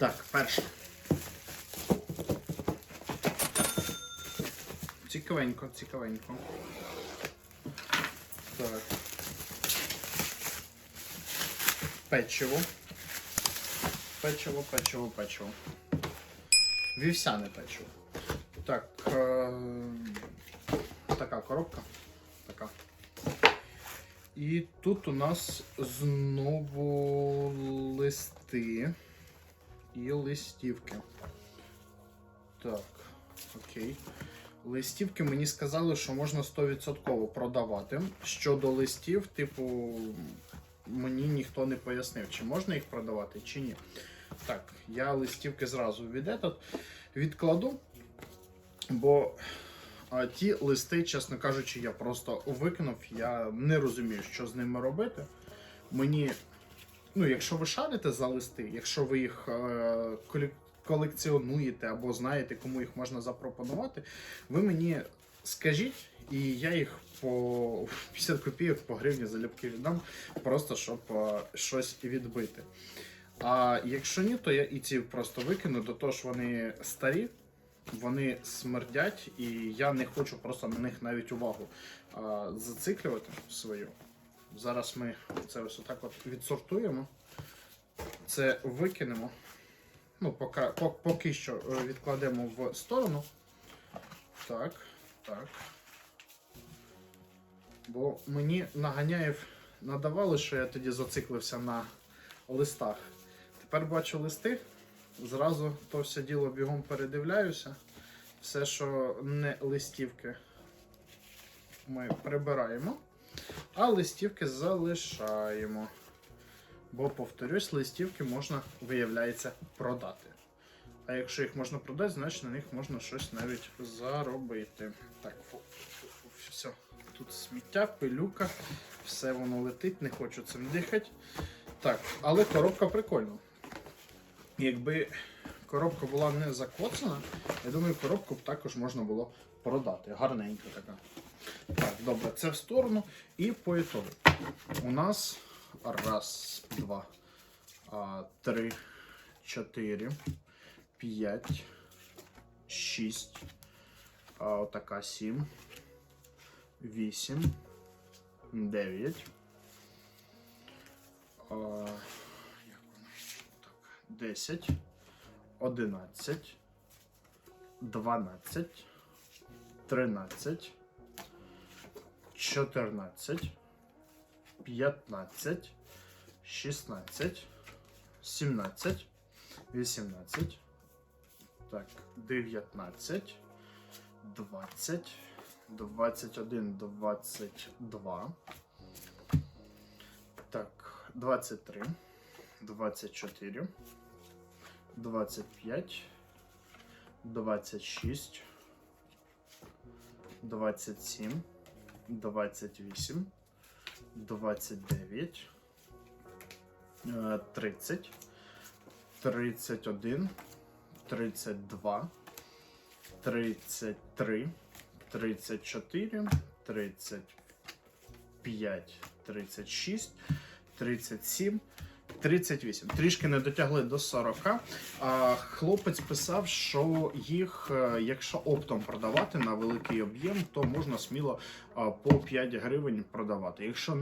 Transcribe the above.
Так, перше. Цікавенько, цікавенько. Так. Печиво. Печиво, печиво, печиво. Вівсяне печиво. Так. Е- така коробка. Така. І тут у нас знову листи і листівки. Так, окей. Листівки мені сказали, що можна 100% продавати. Щодо листів, типу, мені ніхто не пояснив, чи можна їх продавати, чи ні. Так, я листівки зразу від этот відкладу, бо а, ті листи, чесно кажучи, я просто викинув. Я не розумію, що з ними робити. Мені, ну, якщо ви шарите за листи, якщо ви їх е, колекціонуєте або знаєте, кому їх можна запропонувати, ви мені скажіть, і я їх по 50 копійок по гривні залюбки віддам, просто щоб е, щось відбити. А якщо ні, то я і ці просто викину, до того ж вони старі, вони смердять, і я не хочу просто на них навіть увагу а, зациклювати свою. Зараз ми це ось отак от відсортуємо, це викинемо. Ну, поки, поки що е, відкладемо в сторону. Так, так. Бо мені наганяєв надавали, що я тоді зациклився на листах. Тепер бачу листи, зразу то все діло бігом передивляюся. Все, що не листівки, ми прибираємо, а листівки залишаємо. Бо, повторюсь, листівки можна, виявляється, продати. А якщо їх можна продати, значить на них можна щось навіть заробити. Так, фу, фу, фу, все. Тут сміття, пилюка, все воно летить, не хочу цим дихати. Так, але коробка прикольна. Якби коробка була не закоцана, я думаю, коробку б також можна було продати. Гарненька така. Так, добре, це в сторону. І по ітогу. У нас раз, два, три, чотири, п'ять, шість. Отака сім. Вісім. Дев'ять. 10, 11, 12, 13, 14, 15, 16, 17, 18, так, 19, 20, 21, 22, так, 23, 24, 25, 26, 27, 28, 29, е, 30, 31, 32, 33, 34, 35, 36, 37, 38. Трішки не дотягли до 40. А хлопець писав, що їх, е, якщо оптом продавати на великий об'єм, то можна сміло а, по 5 гривень продавати. Якщо